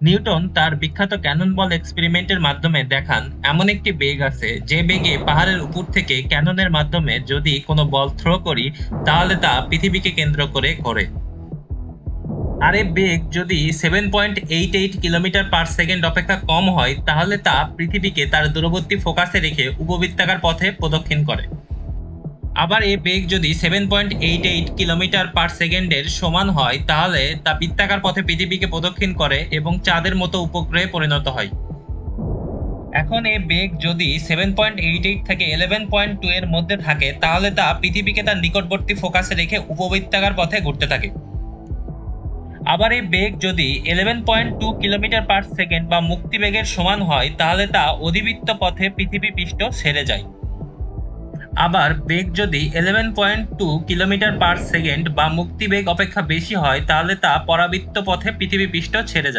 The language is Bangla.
নিউটন তার বিখ্যাত ক্যানন বল এক্সপেরিমেন্টের মাধ্যমে দেখান, এমন একটি বেগ আছে যে বেগে পাহাড়ের উপর থেকে ক্যাননের মাধ্যমে যদি কোনো বল থ্রো করি, তাহলে তা পৃথিবীকে কেন্দ্র করে ঘোরে আর এই বেগ যদি seven point eight eight kilometre per second অপেক্ষা কম হয়, তাহলে তা পৃথিবীকে তার দূরবর্তী ফোকাসে রেখে উপবৃত্তাকার পথে প্রদক্ষিণ করে। আবার এই বেগ যদি seven point eight eight kilometre per সেকেন্ডের সমান হয়, তাহলে তা বৃত্তাকার পথে পৃথিবীকে প্রদক্ষিণ করে এবং চাঁদের মতো উপগ্রহে পরিণত হয়। এখন এই বেগ যদি সেভেন পয়েন্ট এইট এইট থেকে ইলেভেন পয়েন্ট টু এর মধ্যে থাকে, তাহলে তা পৃথিবীকে তার নিকটবর্তী ফোকাসে রেখে উপবৃত্তাকার পথে ঘুরতে থাকে। আবার এই বেগ যদি eleven point two kilometre per second বা মুক্তিবেগের সমান হয়, তাহলে তা অধিবৃত্ত পথে পৃথিবী পৃষ্ঠ ছেড়ে যায়। আবার বেগ যদি eleven point two kilometre per second বা মুক্তি বেগ অপেক্ষা বেশি হয়, তাহলে তা পরাবৃত্ত পথে পৃথিবী পৃষ্ঠ ছেড়ে যায়।